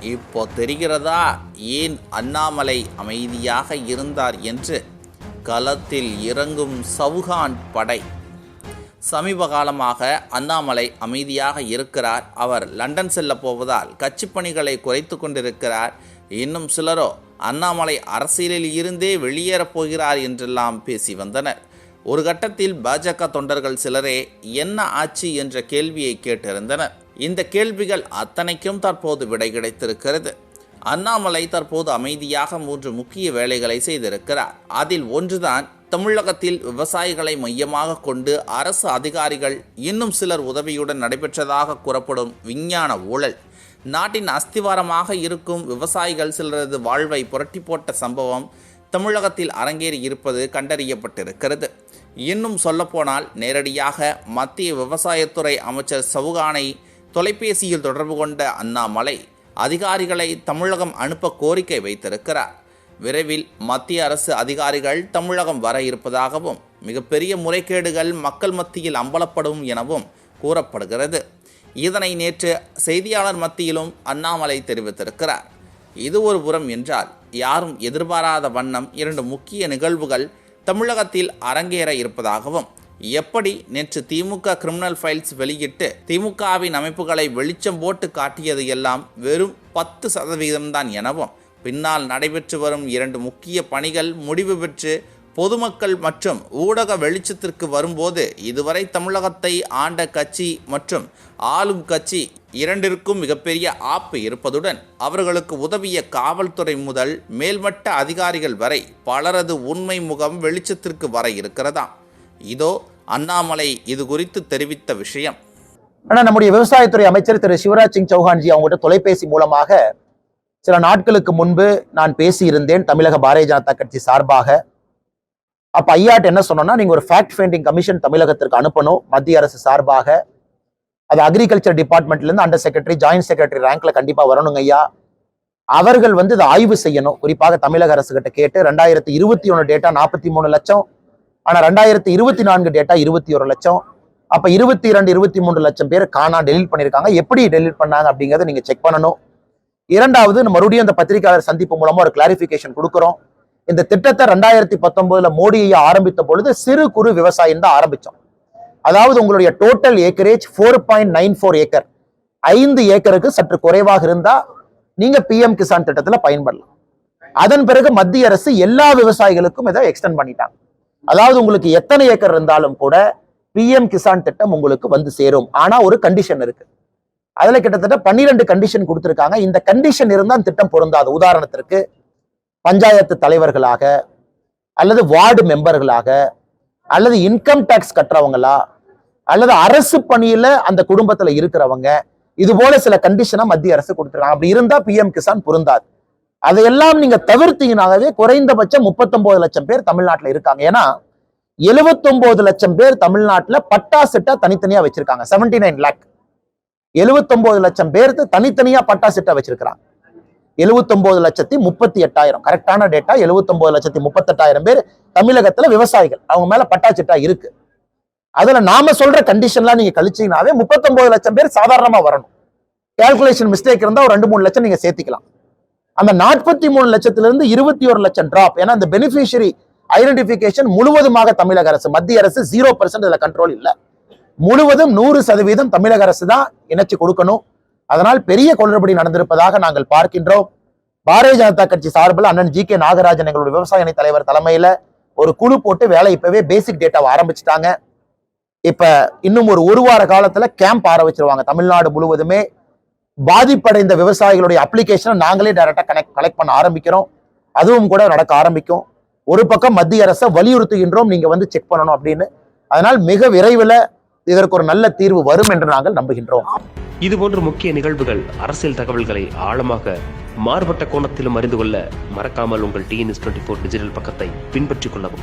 இப்போ தெரிகிறதா ஏன் அண்ணாமலை அமைதியாக இருந்தார் என்று களத்தில் இறங்கும் சவுகான் படை. சமீப காலமாக அண்ணாமலை அமைதியாக இருக்கிறார். அவர் லண்டன் செல்ல போவதால் கட்சி பணிகளை குறைத்து கொண்டிருக்கிறார். இன்னும் சிலரோ அண்ணாமலை அரசியலில் இருந்தே வெளியேறப் போகிறார் என்றெல்லாம் பேசி வந்தனர். ஒரு கட்டத்தில் பாஜக தொண்டர்கள் சிலரே என்ன ஆச்சு என்ற கேள்வியை கேட்டிருந்தனர். இந்த கேள்விகள் அத்தனைக்கும் தற்போது விடை கிடைத்திருக்கிறது. அண்ணாமலை தற்போது அமைதியாக மூன்று முக்கிய வேலைகளை செய்திருக்கிறார். அதில் ஒன்றுதான் தமிழகத்தில் விவசாயிகளை மையமாக கொண்டு அரசு அதிகாரிகள் இன்னும் சிலர் உதவியுடன் நடைபெற்றதாக கூறப்படும் விஞ்ஞான ஊழல். நாட்டின் அஸ்திவாரமாக இருக்கும் விவசாயிகள் சிலரது வாழ்வை புரட்டி போட்ட சம்பவம் தமிழகத்தில் அரங்கேறி இருப்பது கண்டறியப்பட்டிருக்கிறது. இன்னும் சொல்லப்போனால் நேரடியாக மத்திய விவசாயத்துறை அமைச்சர் சவுகானை தொலைபேசியில் தொடர்பு கொண்ட அண்ணாமலை அதிகாரிகளை தமிழகம் அனுப்ப கோரிக்கை வைத்திருக்கிறார். விரைவில் மத்திய அரசு அதிகாரிகள் தமிழகம் வர இருப்பதாகவும் மிகப்பெரிய முறைகேடுகள் மக்கள் மத்தியில் அம்பலப்படும் எனவும் கூறப்படுகிறது. இதனை நேற்று செய்தியாளர் மத்தியிலும் அண்ணாமலை தெரிவித்திருக்கிறார். இது ஒரு புறம் என்றால் யாரும் எதிர்பாராத வண்ணம் இரண்டு முக்கிய நிகழ்வுகள் தமிழகத்தில் அரங்கேற இருப்பதாகவும் எப்படி நேற்று திமுக கிரிமினல் ஃபைல்ஸ் வெளியிட்டு திமுகவின் அமைப்புகளை வெளிச்சம் போட்டு காட்டியது எல்லாம் வெறும் பத்து சதவீதம்தான் எனவும் பின்னால் நடைபெற்று வரும் இரண்டு முக்கிய பணிகள் முடிவு பெற்று பொதுமக்கள் மற்றும் ஊடக வெளிச்சத்திற்கு வரும்போது இதுவரை தமிழகத்தை ஆண்ட கட்சி மற்றும் ஆளும் கட்சி இரண்டிற்கும் மிகப்பெரிய ஆப்பு இருப்பதுடன் அவர்களுக்கு உதவிய காவல்துறை முதல் மேல்மட்ட அதிகாரிகள் வரை பலரது உண்மை முகம் வெளிச்சத்திற்கு வர இருக்கிறதாம். இதோ அண்ணாமலை இது குறித்து தெரிவித்த விஷயம். ஆனால் நம்முடைய விவசாயத்துறை அமைச்சர் திரு சிவராஜ் சிங் சௌஹான்ஜி அவங்ககிட்ட தொலைபேசி மூலமாக சில நாட்களுக்கு முன்பு நான் பேசியிருந்தேன் தமிழக பாரதிய ஜனதா கட்சி சார்பாக. அப்போ ஐயாட்ட என்ன சொன்னோம்னா நீங்கள் ஒரு ஃபேக்ட் ஃபைண்டிங் கமிஷன் தமிழகத்திற்கு அனுப்பணும் மத்திய அரசு சார்பாக. அது அக்ரிகல்ச்சர் டிபார்ட்மெண்ட்லேருந்து அண்டர் செக்ரட்டரி ஜாயின்ட் செக்ரட்டரி ரேங்க்ல கண்டிப்பாக வரணுங்க ஐயா. அவர்கள் வந்து இதை ஆய்வு செய்யணும். குறிப்பாக தமிழக அரசு கிட்ட கேட்டு ரெண்டாயிரத்தி இருபத்தி ஒன்று டேட்டா நாற்பத்தி மூணு லட்சம் ஆனா ரெண்டாயிரத்தி இருபத்தி நான்கு டேட்டா இருபத்தி ஒரு லட்சம். அப்ப இருபத்தி இரண்டு இருபத்தி மூன்று லட்சம் பேர் காணா டெலிட் பண்ணிருக்காங்க. எப்படி டெலிட் பண்ணாங்க அப்படிங்கறத நீங்க செக் பண்ணணும். இரண்டாவது மறுபடியும் அந்த பத்திரிகையாளர் சந்திப்பு மூலமா ஒரு கிளாரிபிகேஷன் கொடுக்குறோம். இந்த திட்டத்தை ரெண்டாயிரத்தி பத்தொன்பதுல மோடியை ஆரம்பித்த பொழுது சிறு குறு விவசாயம் தான் ஆரம்பிச்சோம். அதாவது உங்களுடைய total acreage four point nine four acre ஐந்து ஏக்கருக்கு சற்று குறைவாக இருந்தா நீங்க பிஎம் கிசான் திட்டத்துல பயன்படலாம். அதன் பிறகு மத்திய அரசு எல்லா விவசாயிகளுக்கும் இதை எக்ஸ்டெண்ட் பண்ணிட்டாங்க. அதாவது உங்களுக்கு எத்தனை ஏக்கர் இருந்தாலும் கூட பிஎம் கிசான் திட்டம் உங்களுக்கு வந்து சேரும். ஆனா ஒரு கண்டிஷன் இருக்கு. அதுல கிட்டத்தட்ட பன்னிரெண்டு கண்டிஷன் கொடுத்துருக்காங்க. இந்த கண்டிஷன் இருந்தால் திட்டம் பொருந்தாது. உதாரணத்திற்கு பஞ்சாயத்து தலைவர்களாக அல்லது வார்டு மெம்பர்களாக அல்லது இன்கம் டேக்ஸ் கட்டுறவங்களா அல்லது அரசு பணியில அந்த குடும்பத்துல இருக்கிறவங்க இது போல சில கண்டிஷனை மத்திய அரசு கொடுத்துருக்காங்க. அப்படி இருந்தா பிஎம் கிசான் பொருந்தாது. அதையெல்லாம் நீங்க தவிர்த்தீங்கனாகவே குறைந்தபட்சம் முப்பத்தொன்பது லட்சம் பேர் தமிழ்நாட்டில் இருக்காங்க. ஏன்னா எழுபத்தொன்பது லட்சம் பேர் தமிழ்நாட்டுல பட்டா சிட்டா தனித்தனியா வச்சிருக்காங்க. செவன்டி நைன் லேக் எழுபத்தொன்பது லட்சம் பேருக்கு தனித்தனியா பட்டா சிட்டா வச்சிருக்கிறாங்க. எழுபத்தொன்பது லட்சத்தி முப்பத்தி எட்டாயிரம். கரெக்டான டேட்டா எழுபத்தொன்பது லட்சத்தி முப்பத்தெட்டாயிரம் பேர் தமிழகத்துல விவசாயிகள். அவங்க மேல பட்டா சிட்டா இருக்கு. அதுல நாம சொல்ற கண்டிஷன்லாம் நீங்க கழிச்சீங்கனாவே முப்பத்தொன்பது லட்சம் பேர் சாதாரணமா வரணும். கால்குலேஷன் மிஸ்டேக் இருந்தா ஒரு ரெண்டு மூணு லட்சம் நீங்க சேர்த்திக்கலாம். அந்த நாற்பத்தி மூணு லட்சத்திலிருந்து இருபத்தி ஒரு லட்சம் டிராப் ஏன்னா அந்த பெனிஃபிஷியரி ஐடென்டிபிகேஷன் முழுவதுமாக தமிழக அரசு. மத்திய அரசு ஜீரோ பர்சன்ட் இதில் கண்ட்ரோல் இல்லை. முழுவதும் நூறு சதவீதம் தமிழக அரசு தான் இணைச்சு கொடுக்கணும். அதனால் பெரிய குளறுபடி நடந்திருப்பதாக நாங்கள் பார்க்கின்றோம். பாரதிய ஜனதா கட்சி சார்பில் அண்ணன் ஜி கே நாகராஜன் எங்களுடைய விவசாய அணி தலைவர் தலைமையில ஒரு குழு போட்டு வேலை இப்பவே பேசிக் டேட்டாவை ஆரம்பிச்சிட்டாங்க. இப்ப இன்னும் ஒரு ஒரு வார காலத்துல கேம்ப் ஆரம்பிச்சிருவாங்க தமிழ்நாடு முழுவதுமே. பாதிப்படைந்த விவசாயிகளுடைய அப்ளிகேஷனை நாங்களே டைரக்டா கனெக்ட் கலெக்ட் பண்ண ஆரம்பிக்கிறோம். அதுவும் கூட நடக்க ஆரம்பிக்கும். ஒரு பக்கம் மத்திய அரசை வலியுறுத்துகின்றோம் நீங்கள் வந்து செக் பண்ணணும் அப்படின்னு. அதனால் மிக விரைவில் இதற்கு ஒரு நல்ல தீர்வு வரும் என்று நாங்கள் நம்புகின்றோம். இதுபோன்ற முக்கிய நிகழ்வுகள் அரசியல் தகவல்களை ஆழமாக மாறுபட்ட கோணத்திலும் அறிந்து கொள்ள மறக்காமல் உங்கள் டிஎன்எஸ் டுவெண்ட்டி ஃபோர் டிஜிட்டல் பக்கத்தை பின்பற்றிக் கொள்ளவும்.